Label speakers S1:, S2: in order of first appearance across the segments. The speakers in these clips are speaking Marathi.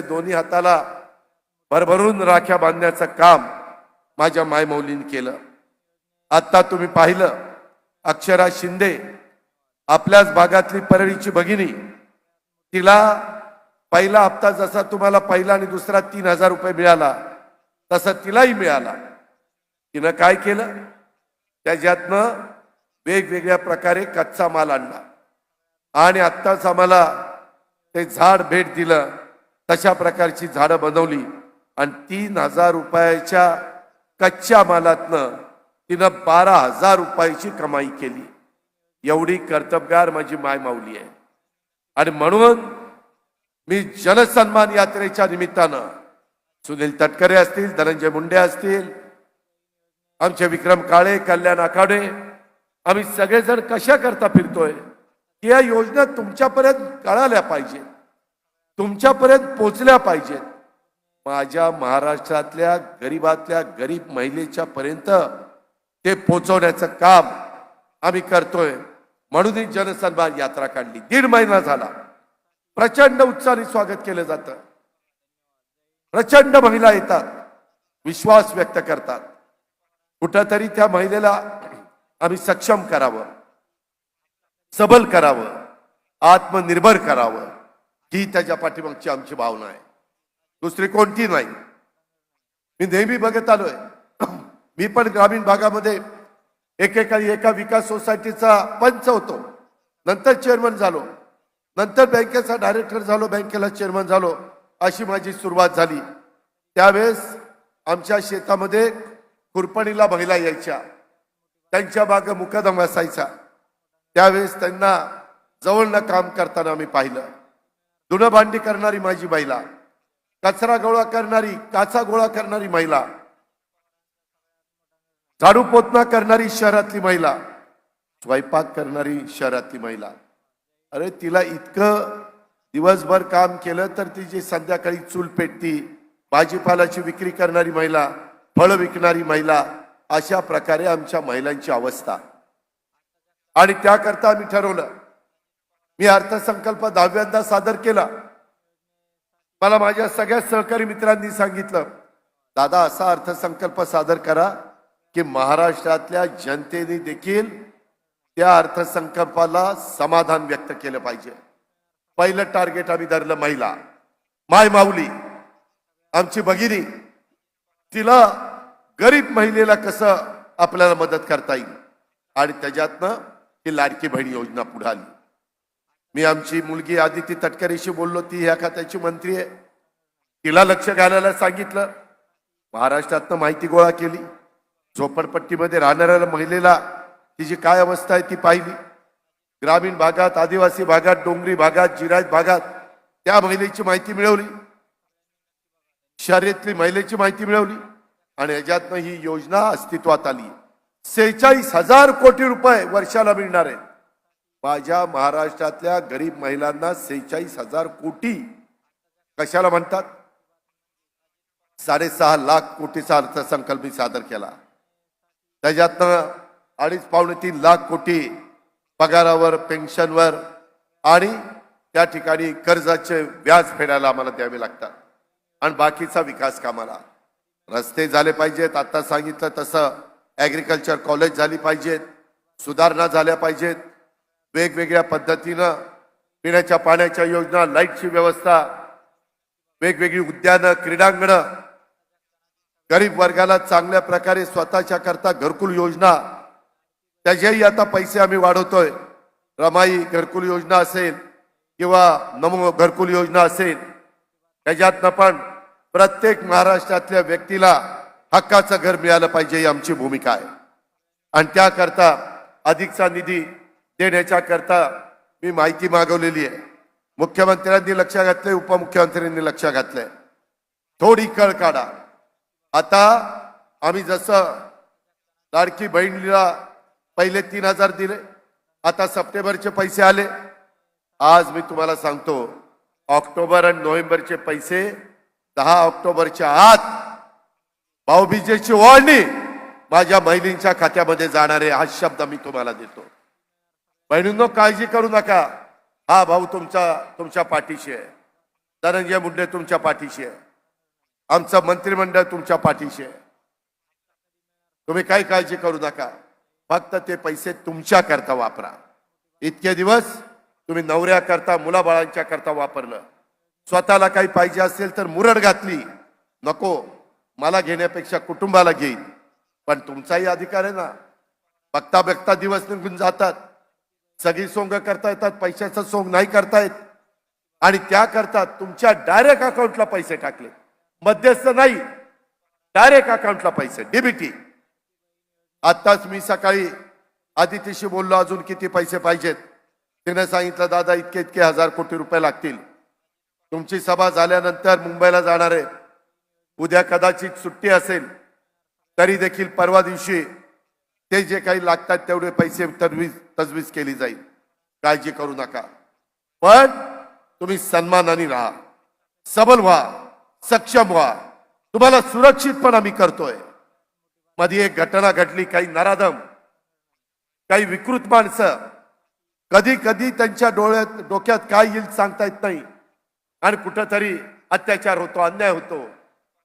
S1: दोन्ही हाताला भरभरून राख्या बांधण्याचं काम माझ्या मायमौलीने केलं. आत्ता तुम्ही पाहिलं अक्षरा शिंदे आपल्याच भागातली परळीची भगिनी. तिला पहिला हप्ता जसा तुम्हाला पहिला आणि दुसरा तीन हजार रुपये मिळाला तसा तिलाही मिळाला. तिनं काय केलं? त्याच्यातनं वेगवेगळ्या प्रकारे कच्चा माल आणला. आणि आत्ताच आम्हाला ते झाड भेट दिलं. तशा प्रकारची झाडं बनवली. आणि तीन हजार रुपयाच्या कच्च्या मालातनं तिनं बारा हजार रुपयाची कमाई केली. एवढी कर्तबगार माझी माय माऊली आहे. आणि म्हणून मी जनसन्मान यात्रेच्या निमित्तानं सुनील तटकरे असतील धनंजय मुंडे असतील आमचे विक्रम काळे कल्याण आखाडे आम्ही सगळेजण कशा करता फिरतोय? या योजना तुमच्यापर्यंत कळाल्या पाहिजेत. तुमच्यापर्यंत पोचल्या पाहिजेत. माझ्या महाराष्ट्रातल्या गरीबातल्या गरीब महिलेच्या पर्यंत ते पोचवण्याचं काम आम्ही करतोय. म्हणून ही जनसन्मान यात्रा काढली. दीड महिना झाला. प्रचंड उत्साहाने स्वागत केलं जातं. प्रचंड महिला येतात. विश्वास व्यक्त करतात. कुठंतरी त्या महिलेला आम्ही सक्षम करावं. सबल करावं. आत्मनिर्भर करावं. ही त्याच्या पाठीमागची आमची भावना आहे. दुसरी कोणती नाही. मी नेहमी बघत आलोय. मी पण ग्रामीण भागामध्ये एकेकाळी एका विकास सोसायटीचा पंच होतो. नंतर चेअरमन झालो. नंतर बँकेचा डायरेक्टर झालो बँकेला चेअरमन झालो अशी माझी सुरुवात झाली. त्यावेळेस आमच्या शेतामध्ये कुरपणीला महिला यायच्या. त्यांच्या मागं मुकदम असायचा. त्यावेळेस त्यांना जवळनं काम करताना आम्ही पाहिलं. धुणं भांडी करणारी माझी महिला कचरा गोळा करणारी काचा गोळा करणारी महिला झाडू पोतना करणारी शहरातली महिला स्वयंपाक करणारी शहरातली महिला. अरे तिला इतकं दिवसभर काम केलं तर ती जी संध्याकाळी चूल पेटती भाजीपालाची विक्री करणारी महिला फळ विकणारी महिला अशा प्रकारे आमच्या महिलांची अवस्था. आणि त्याकरता आम्ही ठरवलं मी अर्थसंकल्प दहाव्यांदा सादर केला. मला माझ्या सगळ्या सहकारी मित्रांनी सांगितलं दादा असा अर्थसंकल्प सादर करा की महाराष्ट्रातल्या जनतेने देखील त्या अर्थसंकल्पाला समाधान व्यक्त केलं पाहिजे. पहिलं टार्गेट आम्ही धरलं महिला. माय माऊली आमची भगिनी तिला गरीब महिलेला कसं आपल्याला मदत करता येईल? आणि त्याच्यातनं ही लाडकी बहीण योजना पुढे आली. मी आमची मुलगी आदिती तटकरेशी बोललो ती ह्या खात्याची मंत्री आहे. तिला लक्ष घालायला सांगितलं. महाराष्ट्रातनं माहिती गोळा केली. झोपडपट्टीमध्ये राहणाऱ्या महिलेला तिची काय अवस्था आहे ती पाहिली. ग्रामीण भागात आदिवासी भागात डोंगरी भागात जिरायत भागात त्या महिलेची माहिती मिळवली. शर्यतली महिलेची माहिती मिळवली. आणि याच्यातनं ही योजना अस्तित्वात आली. सेहेचाळीस हजार कोटी रुपये वर्षाला मिळणार आहेत माझ्या महाराष्ट्रातल्या गरीब महिलांना सेहेचाळीस हजार कोटी कशाला म्हणतात? साडेसहा लाख कोटीचा अर्थसंकल्प मी सादर केला. त्याच्यातनं अडीच पावणे तीन लाख कोटी पगारावर पेन्शनवर आणि त्या ठिकाणी कर्जाचे व्याज फेडायला आम्हाला द्यावे लागतात. आणि बाकीचा विकास कामाला. रस्ते झाले पाहिजेत आता सांगितलं तसं. ॲग्रिकल्चर कॉलेज झाली पाहिजेत सुधारणा झाल्या पाहिजेत. वेगवेगळ्या पद्धतीनं पिण्याच्या पाण्याच्या योजना लाईटची व्यवस्था वेगवेगळी उद्यानं क्रीडांगणं. गरीब वर्गाला चांगल्या प्रकारे स्वतःच्या करता घरकुल योजना. त्याच्याही आता पैसे आम्ही वाढवतोय. रमाई घरकुल योजना असेल किंवा नमो घरकुल योजना असेल त्याच्यातनं पण प्रत्येक महाराष्ट्रातल्या व्यक्तीला हक्काचं घर मिळालं पाहिजे ही आमची भूमिका आहे. आणि त्याकरता अधिकचा निधी देण्याच्या करता मी माहिती मागवलेली आहे. मुख्यमंत्र्यांनी लक्ष घातलंय उपमुख्यमंत्र्यांनी लक्ष घातलंय. थोडी कळ काढा. आता आम्ही जसं लाडकी बहिणीला पहिले तीन हजार दिले आता सप्टेंबरचे पैसे आले. आज मी तुम्हाला सांगतो ऑक्टोबर आणि नोव्हेंबरचे पैसे दहा ऑक्टोबरच्या आत भाऊबीजेची ओळणी माझ्या महिलींच्या खात्यामध्ये जाणार आहे हा शब्द मी तुम्हाला देतो. बहिणींनो काळजी करू नका. हा भाऊ तुमचा तुमच्या पाठीशी आहे. धनंजय मुंडे तुमच्या पाठीशी आहे. आमचं मंत्रिमंडळ तुमच्या पाठीशी आहे. तुम्ही काही काळजी करू नका. फक्त ते पैसे तुमच्या करता वापरा. इतके दिवस तुम्ही नवऱ्या करता मुलाबाळांच्या करता वापरलं. स्वतःला काही पाहिजे असेल तर मुरड घातली. नको. मला घेण्यापेक्षा कुटुंबाला घेईल. पण तुमचाही अधिकार आहे ना. बघता बघता दिवस निघून जातात. सगळी सोंग करता येतात पैशाचं सोंग नाही करता येत. आणि त्या करता तुमच्या डायरेक्ट अकाउंटला पैसे टाकले. मध्यस्थ नाही डायरेक्ट अकाउंटला पैसे डीबीटी आत्ताच मी सकाळी आदितीशी बोललो अजून किती पैसे पाहिजेत? तिने सांगितलं दादा इतके इतके हजार कोटी रुपये लागतील. तुमची सभा झाल्यानंतर मुंबईला जाणार आहे. उद्या कदाचित सुट्टी असेल तरी देखील परवा दिवशी ते जे काही लागतात तेवढे पैसे तजवीज तजवीज केली जाईल. काळजी करू नका. पण तुम्ही सन्मानाने राहा. सबल व्हा. सक्षम व्हा. तुम्हाला सुरक्षित पण आम्ही करतोय. मध्ये एक घटना घडली काही नराधम काही विकृत माणसं. कधी कधी त्यांच्या डोळ्यात डोक्यात काय येईल सांगता येत नाही. आणि कुठंतरी अत्याचार होतो अन्याय होतो.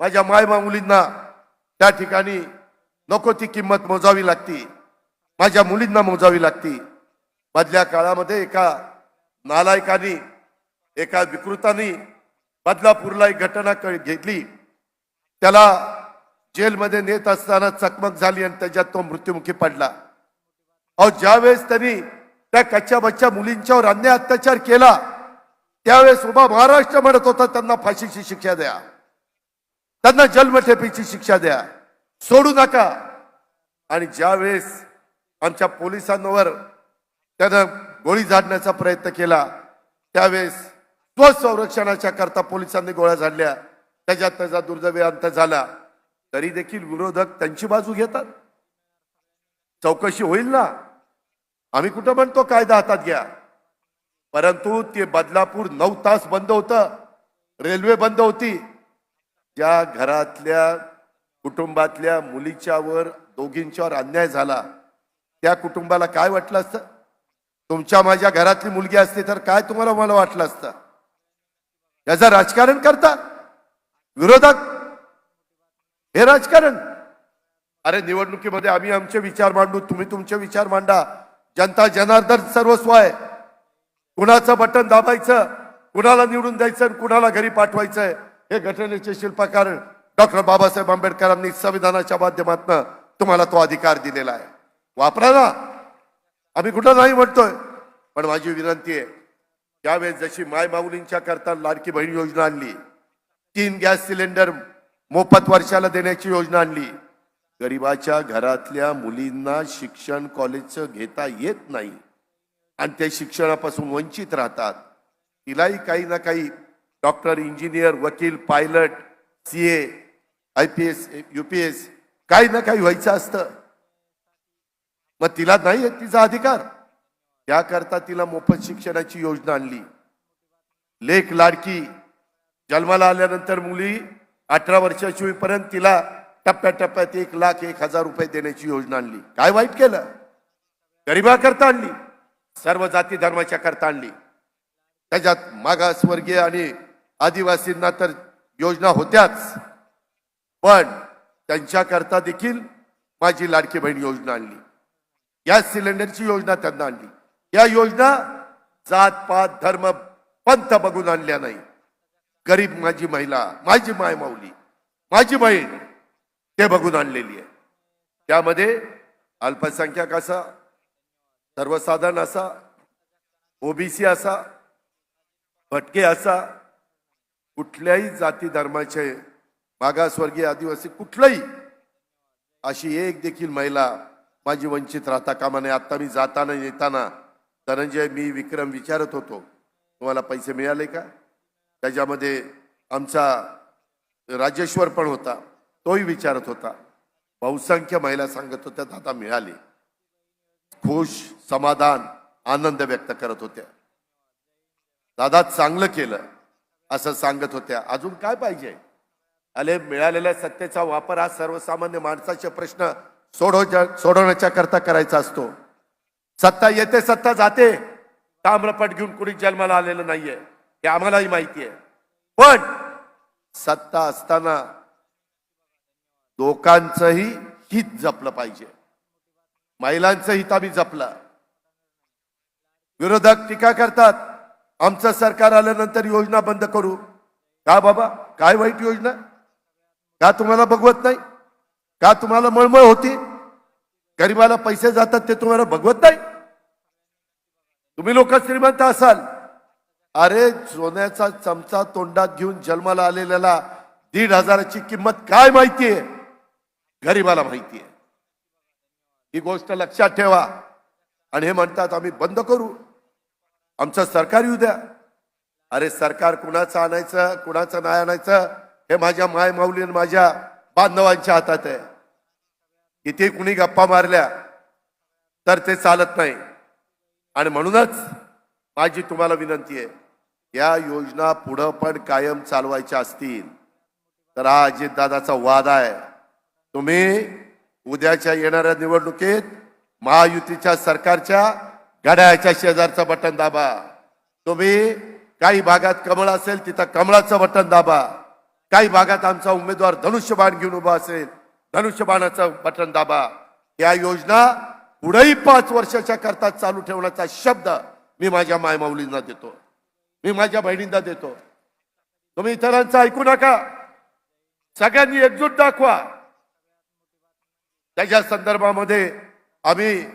S1: माझ्या मायमा मुलींना त्या ठिकाणी नको ती किंमत मोजावी लागती. माझ्या मुलींना मोजावी लागती. मधल्या काळामध्ये एका नालायकानी एका विकृतानी बदलापूरला एक घटना क- घेतली. त्याला जेलमध्ये नेत असताना चकमक झाली आणि त्याच्यात तो मृत्युमुखी पडला. अहो ज्यावेळेस त्यांनी त्या कच्च्या बच्च्या मुलींच्यावर अन्याय अत्याचार केला त्यावेळेस उभा महाराष्ट्र म्हणत होता त्यांना फाशीची शिक्षा द्या. त्यांना जन्मठेपीची शिक्षा द्या. सोडू नका. आणि ज्यावेळेस आमच्या पोलिसांवर त्यानं गोळी झाडण्याचा प्रयत्न केला त्यावेळेस स्वसंरक्षणाच्या करता पोलिसांनी गोळ्या झाडल्या. त्याच्यात त्याचा दुर्दैवी अंत झाला. तरी देखील विरोधक त्यांची बाजू घेतात. चौकशी होईल ना? आम्ही कुठं म्हणतो कायदा हातात घ्या. परंतु ते बदलापूर नऊ तास बंद होतं. रेल्वे बंद होती. ज्या घरातल्या कुटुंबातल्या मुलीच्यावर दोघींच्यावर अन्याय झाला त्या कुटुंबाला काय वाटलं असतं? तुमच्या माझ्या घरातली मुलगी असते तर काय तुम्हाला मला वाटलं असतं? याचं राजकारण करता? विरोधक? हे राजकारण? अरे निवडणुकीमध्ये आम्ही आमचे विचार मांडू तुम्ही तुमचे विचार मांडा. जनता जनार्दन सर्वस्व आहे. कुणाचं बटन दाबायचं कुणाला निवडून द्यायचं आणि कुणाला घरी पाठवायचं हे घटनेचे शिल्पकार डॉक्टर बाबासाहेब आंबेडकरांनी संविधानाच्या माध्यमातून तुम्हाला तो अधिकार दिलेला आहे. वापरा ना. आम्ही कुठं नाही म्हणतोय. पण माझी विनंती आहे त्यावेळेस जशी माय माऊलींच्या करता लाडकी बहीण योजना आणली तीन गॅस सिलेंडर मोफत वर्षाला देण्याची योजना आणली गरिबाच्या घरातल्या मुलींना शिक्षण कॉलेजचं घेता येत नाही. आणि ते शिक्षणापासून वंचित राहतात. तिलाही काही ना काही डॉक्टर इंजिनियर वकील pilot C A I P S U P S काही ना काही व्हायचं असतं. मग तिला नाही आहे तिचा अधिकार. त्याकरता तिला मोफत शिक्षणाची योजना आणली. लेख लाडकी जन्माला आल्यानंतर मुली अठरा वर्षाची होईपर्यंत तिला टप्प्याटप्प्यात एक लाख एक हजार रुपये देण्याची योजना आणली. काय वाईट केलं? गरिबाकरता आणली. सर्व जाती धर्माच्या करता आणली. त्याच्यात मागासवर्गीय आणि आदिवासींना तर योजना होत्याच. पण त्यांच्याकरता देखील माझी लाडकी बहीण योजना आणली. गॅस सिलेंडरची योजना त्यांना आणली. या योजना जात पात धर्म पंथ बघून आणल्या नाही. गरीब माझी महिला माझी माय माऊली माझी बहीण ते बघून आणलेली आहे. त्यामध्ये अल्पसंख्याक असा सर्वसाधारण असा ओबीसी असा भटके असा कुठल्याही जाती धर्माचे मागासवर्गीय आदिवासी कुठलंही अशी एक देखील महिला माझी वंचित राहता कामा नये. आता मी जाताना येताना धनंजय मी विक्रम विचारत होतो तुम्हाला पैसे मिळाले का? त्याच्यामध्ये आमचा राजेश्वर पण होता तोही विचारत होता. बहुसंख्य महिला सांगत होत्या दादा मिळाले. खुश समाधान आनंद व्यक्त करत होत्या. दादा चांगलं केलं असं सांगत होत्या. अजून काय पाहिजे? अले मिळालेल्या सत्तेचा वापर हा सर्वसामान्य माणसाचे प्रश्न सोडव सोडवण्याच्या करता करायचा असतो. सत्ता येते सत्ता जाते. ताम्रपट घेऊन कुणी जन्माला आलेलं नाहीये. हे आम्हालाही माहिती आहे. पण सत्ता असताना लोकांचंही हित जपलं पाहिजे. महिलांचं हित आम्ही जपलं. विरोधक टीका करतात. आमचं सरकार आल्यानंतर योजना बंद करू. का बाबा? काय वाईट योजना? का तुम्हाला बघवत नाही? का तुम्हाला मळमळ होती? गरिबाला पैसे जातात ते तुम्हाला बघवत नाही? तुम्ही लोक श्रीमंत असाल. अरे सोन्याचा चमचा तोंडात घेऊन जन्माला आलेल्याला दीड हजाराची किंमत काय माहितीये? गरिबाला माहितीये. ही गोष्ट लक्षात ठेवा. आणि हे म्हणतात आम्ही बंद करू. आमचं सरकार येऊ द्या. अरे सरकार कुणाचं आणायचं कुणाचं नाही आणायचं? हे माझ्या माय माऊली माझ्या बांधवांच्या हातात आहे. किती कुणी गप्पा मारल्या तर ते चालत नाही. आणि म्हणूनच माझी तुम्हाला विनंती आहे या योजना पुढं पण कायम चालवायच्या असतील. तर हा अजितदादाचा वाद आहे. तुम्ही उद्याच्या येणाऱ्या निवडणुकीत महायुतीच्या सरकारच्या घड्याळ्याच्या शेजारचं बटन दाबा. तुम्ही काही भागात कमळ असेल तिथं कमळाचं बटन दाबा. काही भागात आमचा उमेदवार धनुष्यबाण घेऊन उभा असेल. धनुष्यबाणाचं बटन दाबा. या योजना पुढेही पाच वर्षाच्या करता चालू ठेवण्याचा शब्द मी माझ्या मायमाऊलींना देतो. मी माझ्या बहिणींना देतो. तुम्ही इतरांचं ऐकू नका. सगळ्यांनी एकजूट दाखवा. त्याच्या संदर्भामध्ये आम्ही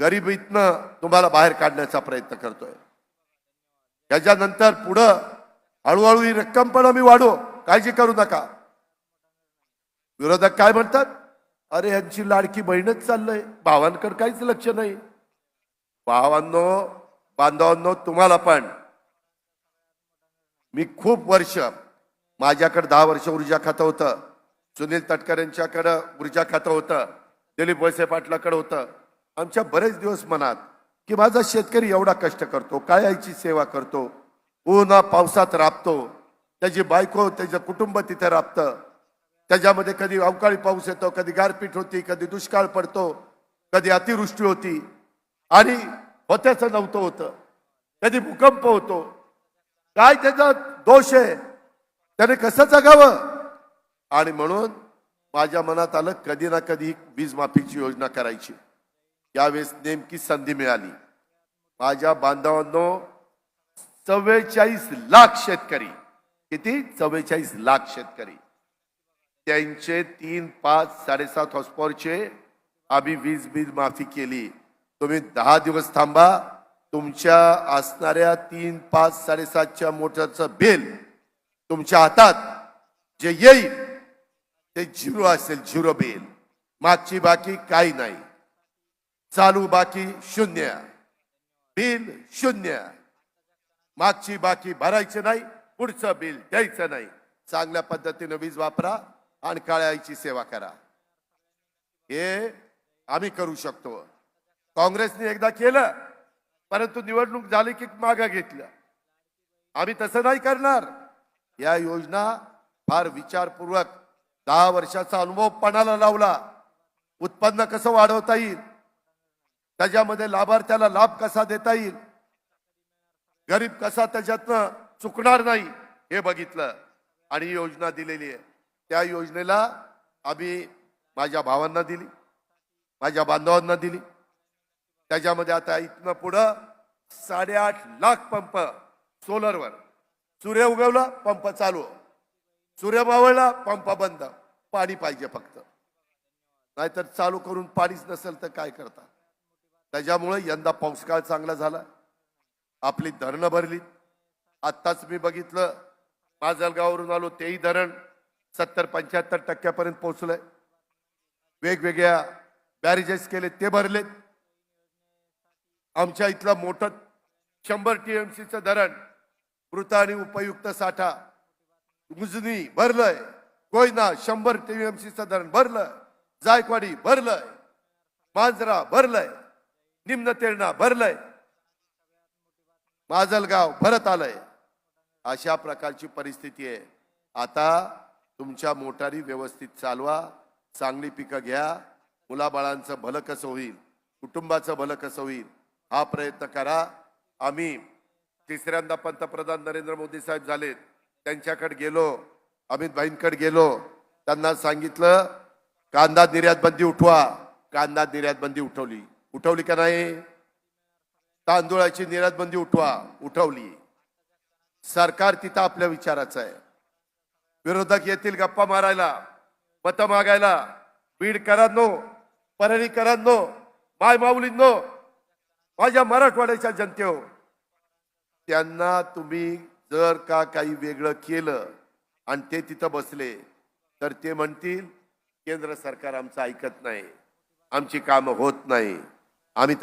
S1: गरिबीतनं तुम्हाला बाहेर काढण्याचा प्रयत्न करतोय. त्याच्यानंतर पुढं हळूहळू ही रक्कम पण आम्ही वाढू. काळजी करू नका. विरोधक काय म्हणतात? अरे यांची लाडकी बहीणच चाललंय. भावांकडे काहीच लक्ष नाही. भावांनो बांधवांनो तुम्हाला पण. मी खूप वर्ष माझ्याकडे दहा वर्ष ऊर्जा खातं होतं. सुनील तटकर यांच्याकडं ऊर्जा खातं होतं. दिलीप वळसे पाटलाकडे होतं. आमच्या बरेच दिवस मनात की माझा शेतकरी एवढा कष्ट करतो काय सेवा करतो? पूर्ण पावसात राबतो. त्याची बायको त्याचं कुटुंब तिथे राबतं. त्याच्यामध्ये कधी अवकाळी पाऊस येतो कधी गारपीट होती कधी दुष्काळ पडतो कधी अतिवृष्टी होती. आणि होत्याचं नव्हतं होतं. कधी भूकंप होतो. काय त्याचा दोष आहे? त्याने कसं जगावं? आणि म्हणून माझ्या मनात आलं कधी ना कधी वीज माफीची योजना करायची. यावेळेस नेमकी संधी मिळाली. माझ्या बांधवांनो चव्वेचाळीस लाख शेतकरी. किती? चव्वेचाळीस लाख शेतकरी. त्यांचे तीन पाच साडेसात हॉस्पॉरचे आम्ही वीज बिल माफी केली. तुम्ही दहा दिवस थांबा. तुमच्या असणाऱ्या तीन पाच साडेसातच्या मोटरचं बिल तुमच्या हातात. जे येईल ते झिरो असेल झिरो बिल. मागची बाकी काही नाही. चालू बाकी शून्य. बिल शून्य. मागची बाकी भरायची नाही पुढचं बिल द्यायचं नाही. चांगल्या पद्धतीनं वीज वापरा आणि काळ्याची सेवा करा. हे आम्ही करू शकतो. काँग्रेसने एकदा केलं परंतु निवडणूक झाली की मागं घेतलं. आम्ही तसं नाही करणार. या योजना फार विचारपूर्वक दहा वर्षाचा अनुभव पणाला लावला. उत्पन्न कसं वाढवता येईल? त्याच्यामध्ये लाभार्थ्याला लाभ कसा देता येईल? गरीब कसा त्याच्यातनं चुकणार नाही हे बघितलं आणि ही योजना दिलेली आहे. त्या योजनेला आम्ही माझ्या भावांना दिली माझ्या बांधवांना दिली. त्याच्यामध्ये आता इथनं पुढं साडेआठ लाख पंप सोलरवर. सूर्य उगवला पंप चालू. सूर्य मावळला पंप बंद. पाणी पाहिजे फक्त. नाहीतर चालू करून पाणीच नसेल तर काय करता? त्याच्यामुळे यंदा पाऊसकाळ चांगला झाला. आपली धरणं भरली आत्ताच मी बघितलं माजलगाववरून आलो तेही धरण सत्तर पंच्याहत्तर टक्क्यापर्यंत पोहोचलंय. वेगवेगळ्या बॅरेजेस केले ते भरलेत. आमच्या इथलं मोठं शंभर टीएमसीचं धरण मृत आणि उपयुक्त साठा उजनी भरलंय. कोयना शंभर टीएमसीचं धरण भरलं जायकवाडी भरलंय. मांजरा भरलंय. निम्न तेरणा भरलंय. माजलगाव भरत आलंय. अशा प्रकारची परिस्थिती आहे. आता तुमच्या मोटारी व्यवस्थित चालवा चांगली पिकं घ्या मुलाबाळांचं भलं कसं होईल कुटुंबाचं भलं कसं होईल हा प्रयत्न करा. आम्ही तिसऱ्यांदा पंतप्रधान नरेंद्र मोदी साहेब झालेत. त्यांच्याकडे गेलो अमित भाईंकडे गेलो. त्यांना सांगितलं कांदा निर्यात बंदी उठवा. कांदा निर्यात बंदी उठवली. उठवली का नाही? तांदूळाची निर्यातबंदी उठवा उठवली. सरकार तिथं आपल्या विचाराचं आहे. विरोधक येतील गप्पा मारायला मतं मागायला बीडकरांनो परळीकरांनो माय माऊलींनो माझ्या मराठवाड्याच्या जनतेहो. त्यांना तुम्ही जर का काही वेगळं केलं आणि ते तिथं बसले तर ते म्हणतील केंद्र सरकार आमचं ऐकत नाही आमची कामं होत नाही आम्ही